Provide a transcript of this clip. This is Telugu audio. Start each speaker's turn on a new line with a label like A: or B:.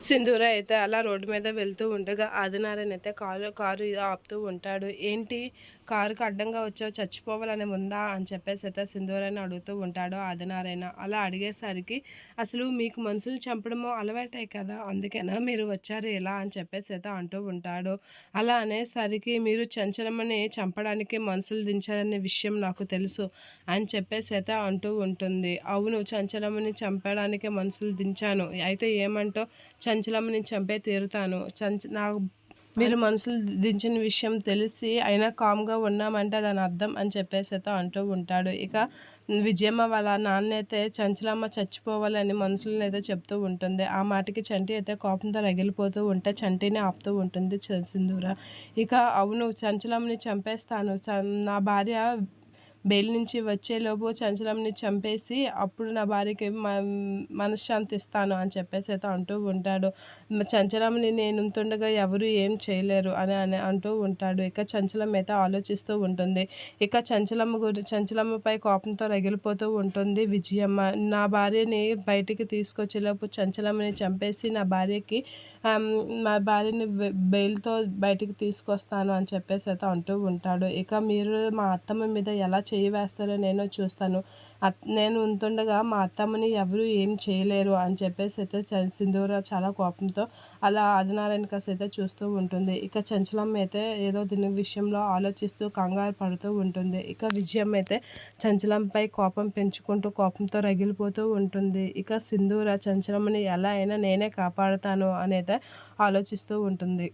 A: సింధూర అయితే అలా రోడ్డు మీద వెళ్తూ ఉండగా ఆదినారాయణ అయితే కారు కారు ఆపుతూ ఉంటాడు. ఏంటి? కారుకి అడ్డంగా వచ్చావు చచ్చిపోవాలని ఉందా అని చెప్పేసి అయితే సింధూరాన్ని అడుగుతూ ఉంటాడు ఆదినారాయణ. అలా అడిగేసరికి అసలు మీకు మనుషులు చంపడమో అలవాటే కదా అందుకేనా మీరు వచ్చారు ఇలా అని చెప్పేసి అయితే అంటూ ఉంటాడు. అలా అనేసరికి మీరు చంచలమని చంపడానికి మనుషులు దించారనే విషయం నాకు తెలుసు అని చెప్పేసి అయితే అంటూ ఉంటుంది. అవును చంచలమని చంపడానికి మనుషులు దించాను. అయితే ఏమంటో చంచలమని చంపే తీరుతాను. చంచ నాకు మీరు మనసులు దించిన విషయం తెలిసి అయినా కామ్గా ఉన్నామంటే దాని అర్థం అని చెప్పేసి అయితే అంటూ ఉంటాడు. ఇక విజయమ్మ వాళ్ళ నాన్న అయితే చంచలమ్మ చచ్చిపోవాలని మనుషులను అయితే చెప్తూ ఉంటుంది. ఆ మాటకి చంటి అయితే కోపంతో రగిలిపోతూ ఉంటే చంటిని ఆపుతూ ఉంటుంది సింధూర. ఇక అవును చంచలమ్మని చంపేస్తాను. నా భార్య బెయిల్ నుంచి వచ్చేలోపు చంచలంని చంపేసి అప్పుడు నా భార్యకి మనశ్శాంతి ఇస్తాను అని చెప్పేసి అయితే అంటూ ఉంటాడు. చంచలంని నేను ఉంటుండగా ఎవరు ఏం చేయలేరు అని అని అంటూ ఉంటాడు. ఇక చంచలం అయితే ఆలోచిస్తూ ఉంటుంది. ఇక చంచలమ్మ గురి చంచలమ్మపై కోపంతో రగిలిపోతూ ఉంటుంది. విజయమ్మ నా భార్యని బయటికి తీసుకొచ్చేలోపు చంచలమ్మని చంపేసి నా భార్యకి మా భార్యని బెయిల్తో బయటికి తీసుకొస్తాను అని చెప్పేసి అయితే అంటూ ఉంటాడు. ఇక మీరు మా అత్తమ్మ మీద ఎలా చేయి వేస్తారో నేను చూస్తాను. నేను ఉంటుండగా మా అత్తమ్మని ఎవరు ఏం చేయలేరు అని చెప్పేసి అయితే సింధూర చాలా కోపంతో అలా ఆదినారాయణ కాస్త అయితే చూస్తూ ఉంటుంది. ఇక చంచలమ్మ అయితే ఏదో దీని విషయంలో ఆలోచిస్తూ కంగారు పడుతూ ఉంటుంది. ఇక విజయం అయితే చంచలంపై కోపం పెంచుకుంటూ కోపంతో రగిలిపోతూ ఉంటుంది. ఇక సింధూర చంచలమ్మని ఎలా అయినా నేనే కాపాడుతాను అనేది ఆలోచిస్తూ ఉంటుంది.